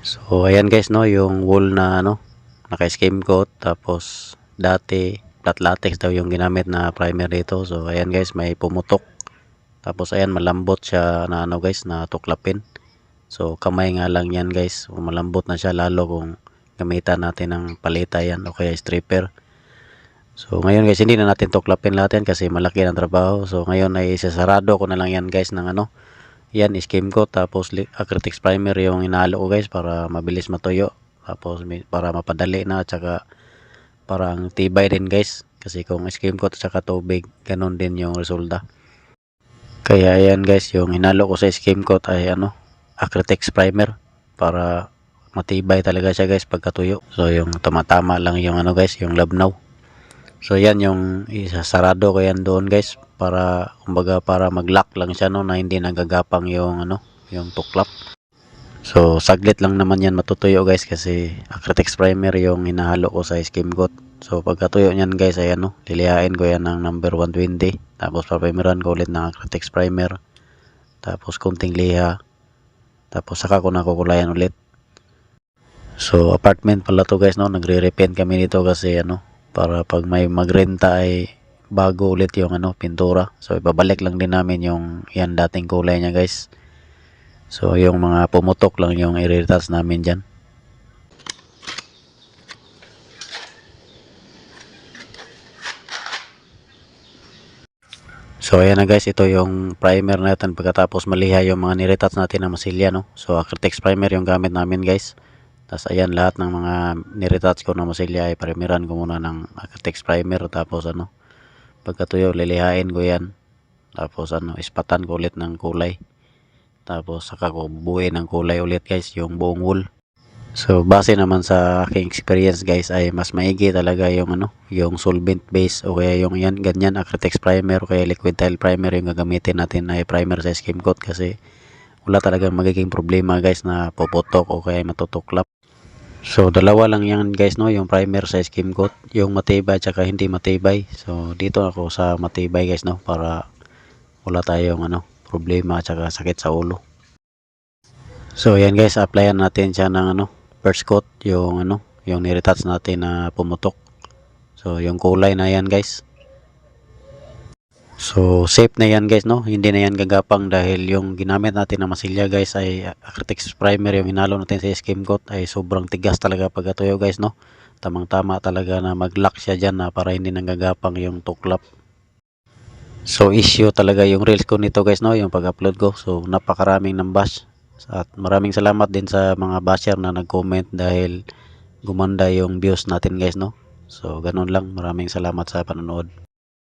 So ayan guys no, yung wool na ano, naka-skim coat tapos dati flat latex daw yung ginamit na primer dito. So ayan guys, may pumutok. Tapos ayan malambot siya na ano guys, na tuklapin. So kamay nga lang yan guys. So, malambot na siya lalo kung gamitan natin ng palita yan o kaya stripper. So ngayon guys, hindi na natin tuklapin lahat yan kasi malaki ang trabaho. So ngayon ay isasarado ko na lang yan guys ng ano, yan skim coat tapos li- acrylic primer yung inalo ko guys para mabilis matuyo. Tapos para mapadali na at saka parang tibay din guys. Kasi kung skim coat at saka tubig, ganun din yung resulta. Kaya ayan guys, yung hinalo ko sa skim coat ay ano, acrylic primer para matibay talaga siya guys pagkatuyo. So yung tama-tama lang yung ano guys, yung labnaw. So yan yung isasarado ko yan doon guys para kumbaga para mag-lock lang siya no na hindi nagagapang yung ano, yung tuklap. So saglit lang naman yan matutuyo guys kasi acrylic primer yung hinahalo ko sa skim coat. So pagkatuyo niyan guys ay ano, lilihain ko yan ng number 120 tapos paprimeran ko ulit ng acrylic primer tapos kunting liha tapos saka ko nakukulayan ulit. So apartment pala to guys no, nagre-repaint kami dito kasi ano para pag may magrenta ay bago ulit yung ano pintura. So ibabalik lang din namin yung yan dating kulay niya guys. So yung mga pumutok lang yung i-retouch namin diyan. So ayan na guys, ito yung primer natin pagkatapos maliha yung mga niretouch natin na masilya no. So acrylic primer yung gamit namin guys. Tapos ayan lahat ng mga niretouch ko na masilya ay primeran ko muna ng acrylic primer tapos ano pagkatuyo lilihain ko yan. Tapos ano ispatan ko ulit ng kulay. Tapos saka ko buuin ng kulay ulit guys yung buong wool. So base naman sa aking experience guys ay mas maigi talaga yung ano, yung solvent base o kaya yung yan ganyan acrylic primer o kaya liquid tile primer yung gagamitin natin na primer sa skim coat kasi wala talagang magiging problema guys na puputok o kaya matutuklap. So dalawa lang yan guys no, yung primer sa skim coat, yung matibay at saka hindi matibay. So dito ako sa matibay guys no para wala tayong ano problema at saka sakit sa ulo. So yan guys, applyan natin siya ng ano, first coat, yung ano, yung niretouch natin na pumutok. So yung kulay na yan guys. So safe na yan guys no, hindi na yan gagapang dahil yung ginamit natin na masilya guys ay acrylic primer yung hinalo natin sa skim coat ay sobrang tigas talaga pagkatuyo guys no. Tamang tama talaga na mag-lock siya dyan na para hindi nanggagapang yung tuklap. So issue talaga yung reels ko nito guys no, yung pag-upload ko. So napakaraming ng bash. At maraming salamat din sa mga basher na nag-comment dahil gumanda yung views natin guys no. So ganun lang, maraming salamat sa panonood.